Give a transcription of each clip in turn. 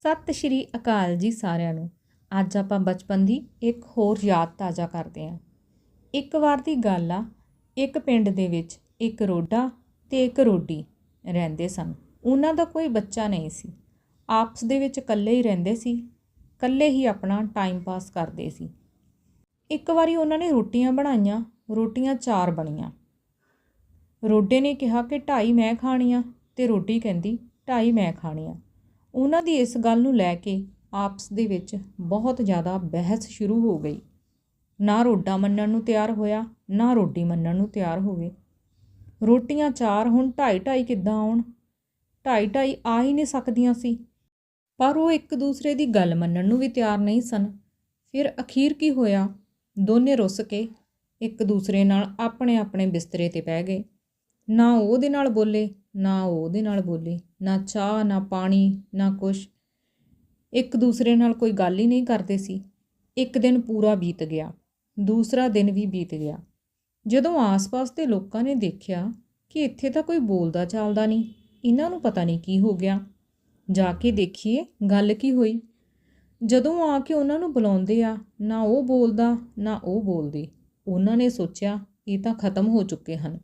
ਸਤਿ ਸ਼੍ਰੀ ਅਕਾਲ ਜੀ ਸਾਰਿਆਂ ਨੂੰ। ਅੱਜ ਆਪਾਂ ਬਚਪਨ ਦੀ ਇੱਕ ਹੋਰ ਯਾਦ ਤਾਜ਼ਾ ਕਰਦੇ ਹਾਂ। ਇੱਕ ਵਾਰ ਦੀ ਗੱਲ ਆ, ਇੱਕ ਪਿੰਡ ਦੇ ਵਿੱਚ ਇੱਕ ਰੋਡਾ ਤੇ ਇੱਕ ਰੋਡੀ ਰਹਿੰਦੇ ਸਨ। ਉਹਨਾਂ ਦਾ ਕੋਈ ਬੱਚਾ ਨਹੀਂ ਸੀ। ਆਪਸ ਦੇ ਵਿੱਚ ਇਕੱਲੇ ਹੀ ਰਹਿੰਦੇ ਸੀ, ਇਕੱਲੇ ਹੀ ਆਪਣਾ ਟਾਈਮ ਪਾਸ ਕਰਦੇ ਸੀ। ਇੱਕ ਵਾਰੀ ਉਹਨਾਂ ਨੇ ਰੋਟੀਆਂ ਬਣਾਈਆਂ, ਰੋਟੀਆਂ ਚਾਰ ਬਣੀਆਂ। ਰੋਡੇ ਨੇ ਕਿਹਾ ਕਿ ਢਾਈ ਮੈਂ ਖਾਣੀਆਂ ਤੇ ਰੋਡੀ ਕਹਿੰਦੀ ਢਾਈ ਮੈਂ ਖਾਣੀਆਂ। ਉਹਨਾਂ ਦੀ ਇਸ ਗੱਲ ਨੂੰ ਲੈ ਕੇ ਆਪਸ ਦੇ ਵਿੱਚ ਬਹੁਤ ਜ਼ਿਆਦਾ ਬਹਿਸ ਸ਼ੁਰੂ ਹੋ ਗਈ। ਨਾ ਰੋਡਾ ਮੰਨਣ ਨੂੰ ਤਿਆਰ ਹੋਇਆ, ਨਾ ਰੋਡੀ ਮੰਨਣ ਨੂੰ ਤਿਆਰ ਹੋਵੇ। ਰੋਟੀਆਂ ਚਾਰ ਹੁਣ ਢਾਈ ਢਾਈ ਕਿੱਦਾਂ ਆਉਣ? ਢਾਈ ਢਾਈ ਆ ਹੀ ਨਹੀਂ ਸਕਦੀਆਂ ਸੀ। ਪਰ ਉਹ ਇੱਕ ਦੂਸਰੇ ਦੀ ਗੱਲ ਮੰਨਣ ਨੂੰ ਵੀ ਤਿਆਰ ਨਹੀਂ ਸਨ। ਫਿਰ ਅਖੀਰ ਕੀ ਹੋਇਆ? ਦੋਨੇ ਰੁੱਸ ਕੇ ਇੱਕ ਦੂਸਰੇ ਨਾਲ ਆਪਣੇ ਆਪਣੇ ਬਿਸਤਰੇ ਤੇ ਪੈ ਗਏ। ਨਾ ਉਹਦੇ ਨਾਲ ਬੋਲੇ, ਨਾ ਉਹ ਉਹਦੇ ਨਾਲ ਬੋਲੇ। ਨਾ ਚਾਹ, ਨਾ ਪਾਣੀ, ਨਾ ਕੁਛ। ਇੱਕ ਦੂਸਰੇ ਨਾਲ ਕੋਈ ਗੱਲ ਹੀ ਨਹੀਂ ਕਰਦੇ ਸੀ। ਇੱਕ ਦਿਨ ਪੂਰਾ ਬੀਤ ਗਿਆ, ਦੂਸਰਾ ਦਿਨ ਵੀ ਬੀਤ ਗਿਆ। ਜਦੋਂ ਆਸ-ਪਾਸ ਦੇ ਲੋਕਾਂ ਨੇ ਦੇਖਿਆ ਕਿ ਇੱਥੇ ਤਾਂ ਕੋਈ ਬੋਲਦਾ ਚਾਲਦਾ ਨਹੀਂ, ਇਹਨਾਂ ਨੂੰ ਪਤਾ ਨਹੀਂ ਕੀ ਹੋ ਗਿਆ। ਜਾ ਕੇ ਦੇਖੀਏ, ਗੱਲ ਕੀ ਹੋਈ? ਜਦੋਂ ਆ ਕੇ ਉਹਨਾਂ ਨੂੰ ਬੁਲਾਉਂਦੇ ਆ, ਨਾ ਉਹ ਬੋਲਦਾ, ਨਾ ਉਹ ਬੋਲਦੀ। ਉਹਨਾਂ ਨੇ ਸੋਚਿਆ, ਇਹ ਤਾਂ ਖਤਮ ਹੋ ਚੁੱਕੇ ਹਨ।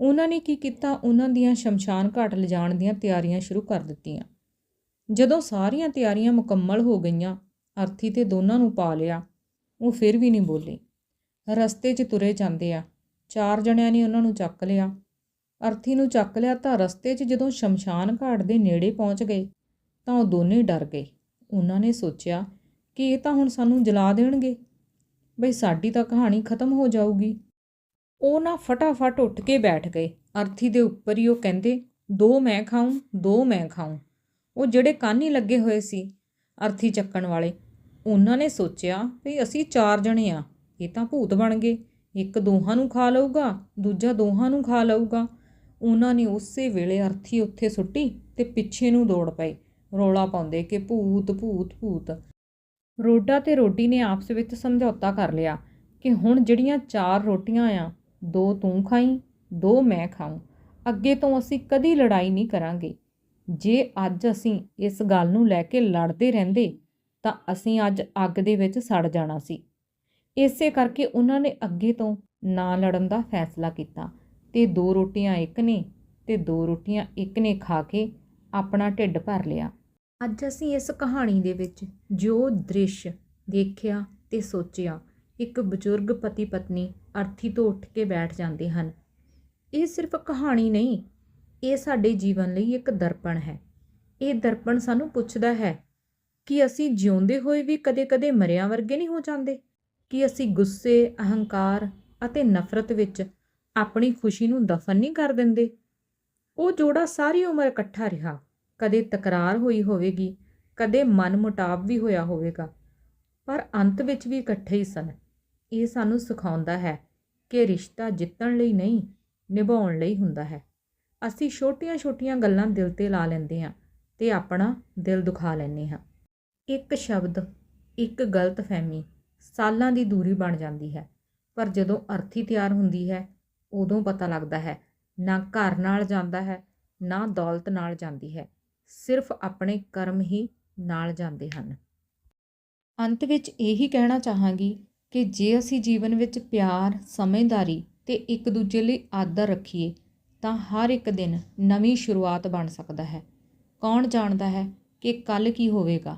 ਉਹਨਾਂ ਨੇ ਕੀ ਕੀਤਾ? ਉਹਨਾਂ ਦੀਆਂ ਸ਼ਮਸ਼ਾਨ ਘਾਟ ਲਿਜਾਣ ਦੀਆਂ ਤਿਆਰੀਆਂ ਸ਼ੁਰੂ ਕਰ ਦਿੱਤੀਆਂ। ਜਦੋਂ ਸਾਰੀਆਂ ਤਿਆਰੀਆਂ ਮੁਕੰਮਲ ਹੋ ਗਈਆਂ, ਅਰਥੀ ਤੇ ਦੋਨਾਂ ਨੂੰ ਪਾ ਲਿਆ, ਉਹ ਫਿਰ ਵੀ ਨਹੀਂ ਬੋਲੇ। ਰਸਤੇ 'ਚ ਤੁਰੇ ਜਾਂਦੇ ਆ। ਚਾਰ ਜਣਿਆਂ ਨੇ ਉਹਨਾਂ ਨੂੰ ਚੱਕ ਲਿਆ। ਅਰਥੀ ਨੂੰ ਚੱਕ ਲਿਆ ਤਾਂ ਰਸਤੇ 'ਚ ਜਦੋਂ ਸ਼ਮਸ਼ਾਨ ਘਾਟ ਦੇ ਨੇੜੇ ਪਹੁੰਚ ਗਏ, ਤਾਂ ਉਹ ਦੋਨੇ ਡਰ ਗਏ। ਉਹਨਾਂ ਨੇ ਸੋਚਿਆ ਕਿ ਇਹ ਤਾਂ ਹੁਣ ਸਾਨੂੰ ਜਲਾ ਦੇਣਗੇ। ਬਈ ਸਾਡੀ ਤਾਂ ਕਹਾਣੀ ਖਤਮ ਹੋ ਜਾਊਗੀ। ਉਹ ਨਾ ਫਟਾਫਟ ਉੱਠ ਕੇ ਬੈਠ ਗਏ। ਅਰਥੀ ਦੇ ਉੱਪਰ ਹੀ ਉਹ ਕਹਿੰਦੇ, ਦੋ ਮੈਂ ਖਾਊਂ, ਦੋ ਮੈਂ ਖਾਊਂ। ਉਹ ਜਿਹੜੇ ਕੰਨ ਲੱਗੇ ਹੋਏ ਸੀ ਅਰਥੀ ਚੱਕਣ ਵਾਲੇ। ਉਹਨਾਂ ਨੇ ਸੋਚਿਆ ਵੀ ਅਸੀਂ ਚਾਰ ਜਣੇ ਆ, ਇਹ ਤਾਂ ਭੂਤ ਬਣ ਗਏ। ਇੱਕ ਦੋਹਾਂ ਨੂੰ ਖਾ ਲਊਗਾ, ਦੂਜਾ ਦੋਹਾਂ ਨੂੰ ਖਾ ਲਊਗਾ। ਉਹਨਾਂ ਨੇ ਉਸੇ ਵੇਲੇ ਅਰਥੀ ਉੱਥੇ ਸੁੱਟੀ ਤੇ ਪਿੱਛੇ ਨੂੰ ਦੌੜ ਪਏ। ਰੋਲਾ ਪਾਉਂਦੇ ਕਿ ਭੂਤ ਭੂਤ ਭੂਤ। ਰੋਡਾ ਤੇ ਰੋਡੀ ਨੇ ਆਪਸ ਵਿੱਚ ਸਮਝੌਤਾ ਕਰ ਲਿਆ ਕਿ ਹੁਣ ਜਿਹੜੀਆਂ ਚਾਰ ਰੋਟੀਆਂ ਆ ਦੋ ਤੂੰ ਖਾਈ, ਦੋ ਮੈਂ ਖਾਉਂ ਅੱਗੇ ਤੋਂ ਅਸੀਂ ਕਦੀ ਲੜਾਈ ਨਹੀਂ ਕਰਾਂਗੇ। ਜੇ ਅੱਜ ਅਸੀਂ ਇਸ ਗੱਲ ਨੂੰ ਲੈ ਕੇ ਲੜਦੇ ਰਹਿੰਦੇ, ਤਾਂ ਅਸੀਂ ਅੱਜ ਅੱਗ ਦੇ ਵਿੱਚ ਸੜ ਜਾਣਾ ਸੀ। ਇਸੇ ਕਰਕੇ ਉਹਨਾਂ ਨੇ ਅੱਗੇ ਤੋਂ ਨਾ ਲੜਨ ਦਾ ਫੈਸਲਾ ਕੀਤਾ ਤੇ ਦੋ ਰੋਟੀਆਂ ਇੱਕ ਨੇ ਤੇ ਦੋ ਰੋਟੀਆਂ ਇੱਕ ਨੇ ਖਾ ਕੇ ਆਪਣਾ ਢਿੱਡ ਭਰ ਲਿਆ। ਅੱਜ ਅਸੀਂ ਇਸ ਕਹਾਣੀ ਦੇ ਵਿੱਚ ਜੋ ਦ੍ਰਿਸ਼ ਦੇਖਿਆ ਤੇ ਸੋਚਿਆ ਇੱਕ ਬਜ਼ੁਰਗ ਪਤੀ ਪਤਨੀ ਅਰਥੀ ਤੋਂ ਉੱਠ ਕੇ ਬੈਠ ਜਾਂਦੇ ਹਨ। ਇਹ ਸਿਰਫ ਕਹਾਣੀ ਨਹੀਂ, ਇਹ ਸਾਡੇ ਜੀਵਨ ਲਈ ਇੱਕ ਦਰਪਣ ਹੈ। ਇਹ ਦਰਪਣ ਸਾਨੂੰ ਪੁੱਛਦਾ ਹੈ ਕਿ ਅਸੀਂ ਜਿਉਂਦੇ ਹੋਏ ਵੀ ਕਦੇ-ਕਦੇ ਮਰਿਆਂ ਵਰਗੇ ਨਹੀਂ ਹੋ ਜਾਂਦੇ? ਕਿ ਅਸੀਂ ਗੁੱਸੇ, ਅਹੰਕਾਰ ਅਤੇ ਨਫ਼ਰਤ ਵਿੱਚ ਆਪਣੀ ਖੁਸ਼ੀ ਨੂੰ ਦਫਨ ਨਹੀਂ ਕਰ ਦਿੰਦੇ? ਉਹ ਜੋੜਾ ਸਾਰੀ ਉਮਰ ਇਕੱਠਾ ਰਿਹਾ। ਕਦੇ ਤਕਰਾਰ ਹੋਈ ਹੋਵੇਗੀ, ਕਦੇ ਮਨਮੁਟਾਵ ਵੀ ਹੋਇਆ ਹੋਵੇਗਾ, ਪਰ ਅੰਤ ਵਿੱਚ ਵੀ ਇਕੱਠੇ ਹੀ ਸਨ। ਇਹ ਸਾਨੂੰ ਸਿਖਾਉਂਦਾ ਹੈ ਕਿ ਰਿਸ਼ਤਾ ਜਿੱਤਣ ਲਈ ਨਹੀਂ, ਨਿਭਾਉਣ ਲਈ ਹੁੰਦਾ ਹੈ। ਅਸੀਂ ਛੋਟੀਆਂ-ਛੋਟੀਆਂ ਗੱਲਾਂ ਦਿਲ ਤੇ ਲਾ ਲੈਂਦੇ ਹਾਂ ਤੇ ਆਪਣਾ ਦਿਲ ਦੁਖਾ ਲੈਂਦੇ ਹਾਂ। ਇੱਕ ਸ਼ਬਦ, ਇੱਕ ਗਲਤ ਫਹਿਮੀ ਸਾਲਾਂ ਦੀ ਦੂਰੀ ਬਣ ਜਾਂਦੀ ਹੈ, ਪਰ ਜਦੋਂ ਅਰਥੀ ਤਿਆਰ ਹੁੰਦੀ ਹੈ, ਉਦੋਂ ਪਤਾ ਲੱਗਦਾ ਹੈ, ਨਾ ਘਰ ਨਾਲ ਜਾਂਦਾ ਹੈ, ਨਾ ਦੌਲਤ ਨਾਲ ਜਾਂਦੀ ਹੈ, ਸਿਰਫ ਆਪਣੇ ਕਰਮ ਹੀ ਨਾਲ ਜਾਂਦੇ ਹਨ। ਅੰਤ ਵਿੱਚ ਇਹੀ ਕਹਿਣਾ ਚਾਹਾਂਗੀ ਕਿ ਜੇ ਅਸੀਂ ਜੀਵਨ ਵਿੱਚ ਪਿਆਰ, ਸਮਝਦਾਰੀ ਤੇ ਇੱਕ ਦੂਜੇ ਲਈ ਆਦਰ ਰੱਖੀਏ, ਤਾਂ ਹਰ ਇੱਕ ਦਿਨ ਨਵੀਂ ਸ਼ੁਰੂਆਤ ਬਣ ਸਕਦਾ ਹੈ। ਕੌਣ ਜਾਣਦਾ ਹੈ ਕਿ ਕੱਲ ਕੀ ਹੋਵੇਗਾ?